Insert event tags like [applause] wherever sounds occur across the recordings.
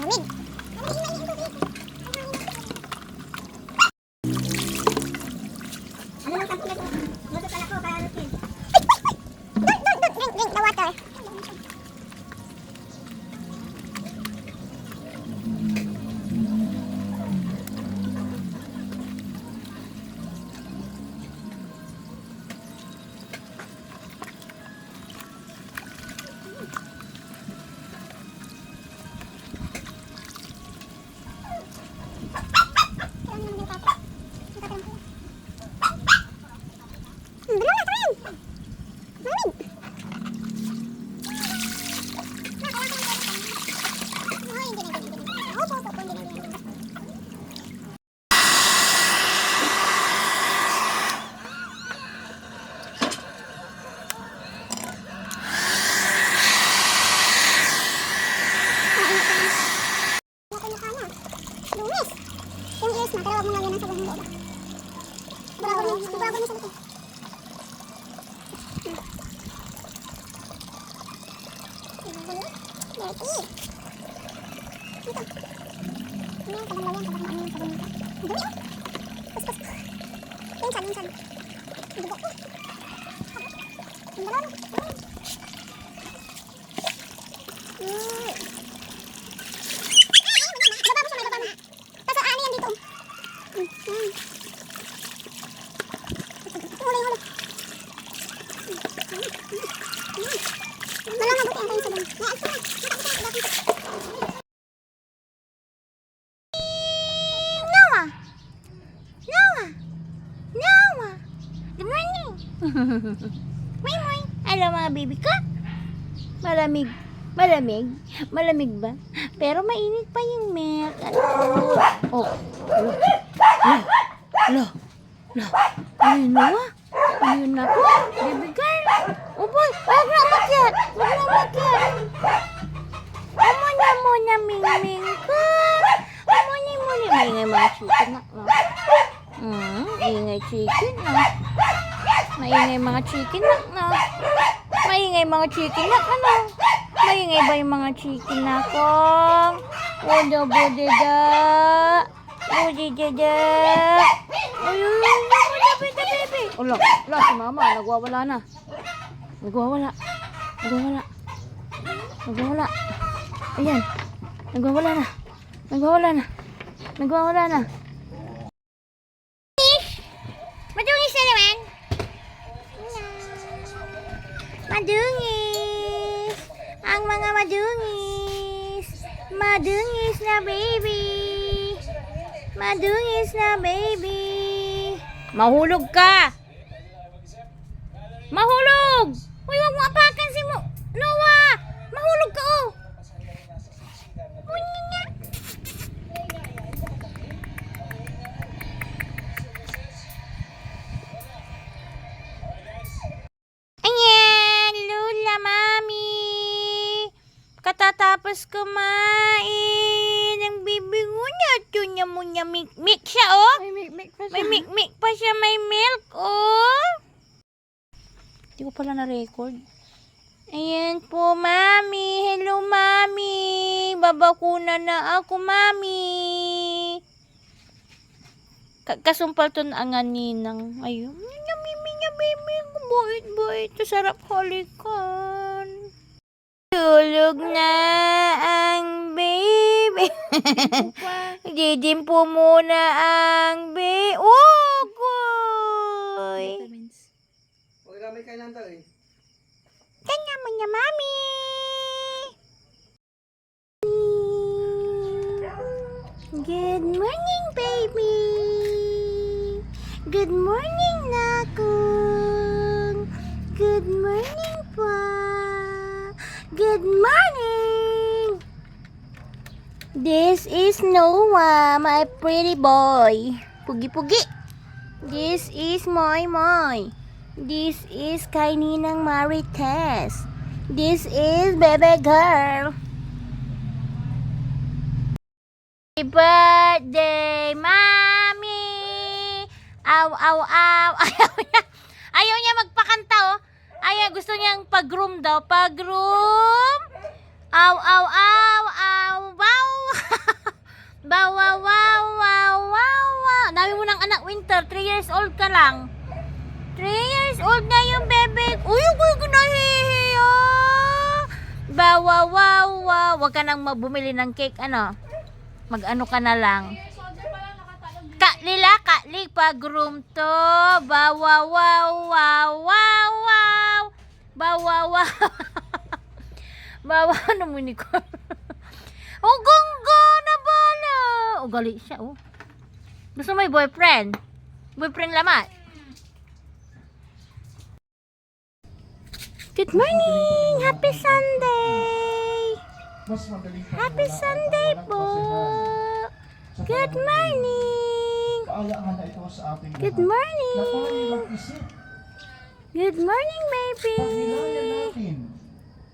Lamig. Ano Dirty. Ito. Ayan, sabon lang yan, sabon ano yung sabon nito. Ang dumi, oh. Pas, pas. Minsan, minsan. Ang dugo. Ang dalawa na. Mm. Baba mo siya, may baba mo. Tapos ano yan dito? Mm, yan. Huli, huli. Malang mabuti ang kayo sabon. May alsa na. Noah! Noah! Noah! Good morning! [laughs] Moy moy! Hello mga baby ko! Malamig. Malamig? Malamig ba? Pero mainit pa yung milk. At oh. Oh. Lo. Lo. Lo. Ayun na wa. Ayun na po. Baby girl. Oh boy. Wag na umakyat. Wag na umakyat. Amo na muna ming-ming na muna. Maingay mga chicken na. No? Hmm, ingay chicken na. Maingay mga chicken na. No? Maingay mga chicken na. Ano? Maingay ba yung mga chicken na kong? Oda bodeda. Bodeda. Ayun, bebe bebe. Ulo, ulo si mama, nagwawala na. Nagwawala. Nagwawala. Nagwawala. Ayan. Nagwawala na. Nagwawala na. Nagwawala na. Madungis Madungis na baby. Madungis na baby. Mahulog ka. Mahulog. Uy, huwag mo apakan si mo. Noah. Mahulog ka oh. Ayan, Lula, Mami. Katatapos kumain. Ang bibi mo na. Ito niya mo niya mik-mik siya, oh. May mik-mik pa siya. May mik-mik pa siya, may milk, oh. Hindi ko pala na-record. Ayan po, Mami. Hello, Mami. Babakuna na ako, Mami. Ka- Kasumpal to na ang ninang. Ayun. Namimi niya, baby. Bait-bait. Sarap halikan. Tulog na ang baby. [laughs] Didim po muna ang baby. Oh, niya, Mami! Good morning, baby! Good morning, Nakong! Good morning po! Good morning! This is Noah, my pretty boy. Pugi-pugi! This is Moy Moy. This is kay Ninang Marites. This is Bebe Girl. Happy birthday, Mami! Aw, aw, aw. Ayaw [laughs] niya. Ayaw niya magpakanta, oh. Ayaw, gusto niyang pag-room daw. Pag-room. Aw, aw, aw, aw, wow. Baw, wow, wow, wow, wow, wow. Dami mo ng anak, Winter. 3 years old ka lang. 3 years old na yung bebe. Uy, uy, nahihiya. Baw, wow, wow, wow. Huwag ka nang bumili ng cake, ano. Mag-ano ka na lang. Kalila, kali, pag-room to. Baw, wow, wow, wow, wow, wow. Baw, wow, wow. [laughs] Bawa naman ni ko. [laughs] oh, gongga na bala. Oh, gali siya, oh. Gusto mo boyfriend? Boyfriend lamat? Good morning! Happy Sunday! Happy Sunday po! Good morning! Good morning! Good morning, baby!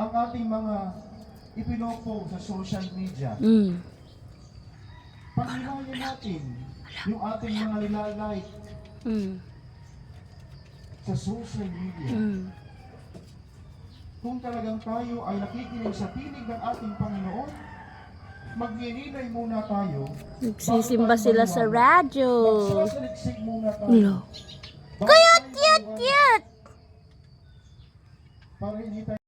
Ang ating mga ipinopost sa social media. Mm. Pagnilayan natin yung ating mga nilalike Mm. sa social media. Mm. Kung talagang tayo ay nakikinig sa piling ng ating Panginoon, magninilay muna tayo. Nagsisimba sila sa radyo. No. Cute, maliwanag. cute! Para hindi tayo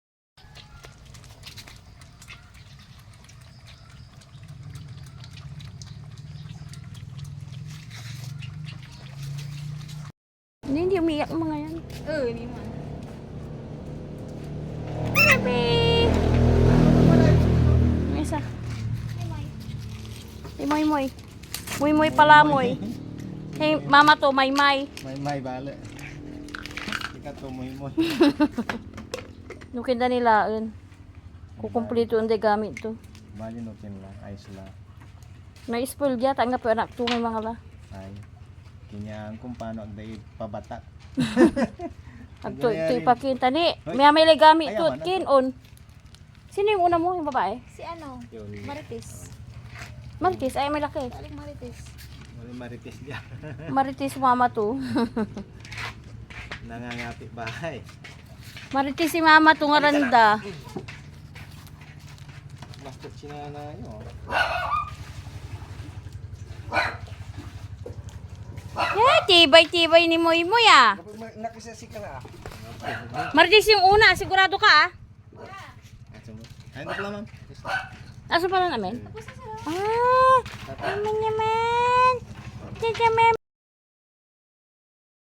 Hindi, hindi umiyak ang mga yan. Oo, hindi man. Baby! May isa. Hey, moy moy. Moy moy pala moy. Hey, mama to, may may. May may bala. Ika tumoy mo. Nukin na nila, yun. Kukumplito ang gamit to. Bali no kin lang ay sila. Na-spoil dya, tanga pa anak to, may mga la. Ay. Kinyang kung paano ang day pabatak. [laughs] Ag to, ito ipakinta ni. May may gamit to, to? kin on. Sino yung una mo, yung babae? Si ano? Marites. Marites, ay may laki. Aling Marites. Wala marites niya. [laughs] Marites mama to. Nangangati bahay. Marites si mama to nga randa. Bakit sinana yun? Eh, tibay-tibay ni Moy Moy ah. Nakisasi ka na ah. Marites yung una, sigurado ka ah. Ay, hindi pala ma'am. Asa pala namin? Ah, naman naman. Ma'am.